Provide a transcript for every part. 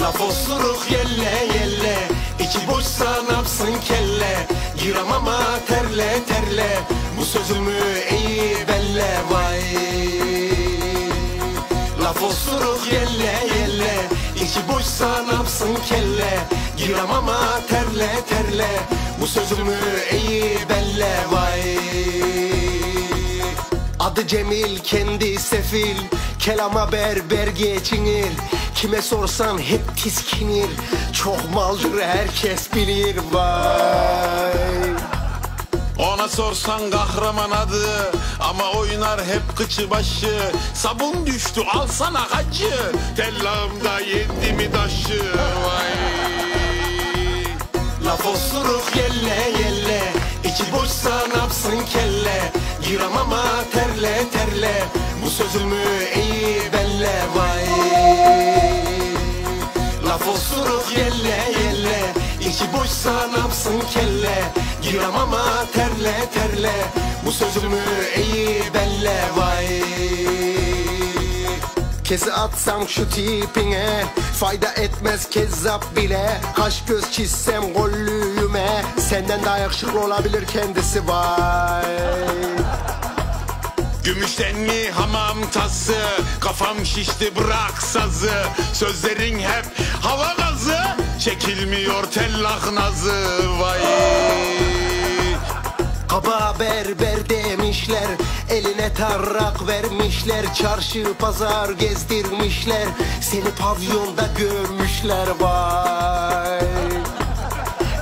Laf osuruk yelle yelle. İçi boşsa napsın kelle. Giram ama terle terle. Bu sözümü iyi belle? Vay. Laf osuruk yelle yelle. İçi boşsa napsın kelle. Giram ama terle terle. Bu sözümü iyi belle? Vay. Adı Cemil kendi sefil. Kelama berber geçinir Kime sorsan hep tiskinir. Çok maldır herkes bilir vay. Ona sorsan kahraman adı Ama oynar hep kıçı başı. Sabun düştü alsana hacı. Tellağımda yendi mi taşı Vay. Laf osuruk yelle yelle. İçi boşsa napsın kelle? Giram ama terle terle. Bu sözümü iyi belle vay osuruk yelle yelle. İçi boşsa napsın kelle? Giram ama terle terle. Bu sözümü iyi belle vay. Kesi atsam şu tipine Fayda etmez kezzap bile. Kaş göz çizsem gollüğüme Senden daha yakışıklı olabilir kendisi vay Gümüştenli hamam tası Kafam şişti bırak sazı. Sözlerin hep hava gazı. Çekilmiyor tellak nazı. Vay. Kaba berber demişler. Eline tarrak vermişler. Çarşı pazar gezdirmişler. Seni pavyonda görmüşler vay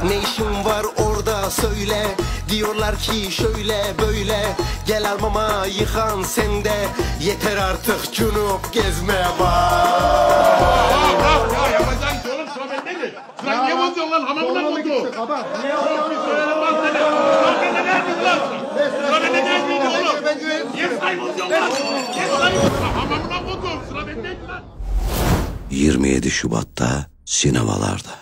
Ne işin var orada söyle Diyorlar ki şöyle böyle Gel almama yıkan sende Yeter artık cunup gezme Ya yapacaksın oğlum sıra bendedir. Sıra niye bozuyorsun lan hamamına bozuyor. Baba. Çok bir söylerim var sana. Sıra bende neredeydi lan? Sıra bende neredeydi oğlum? Niye sırayı bozuyorsun lan? Bozuyorsun? Hamamına bozuyor sıra bendeydi lan. 27 Şubat'ta sinemalarda.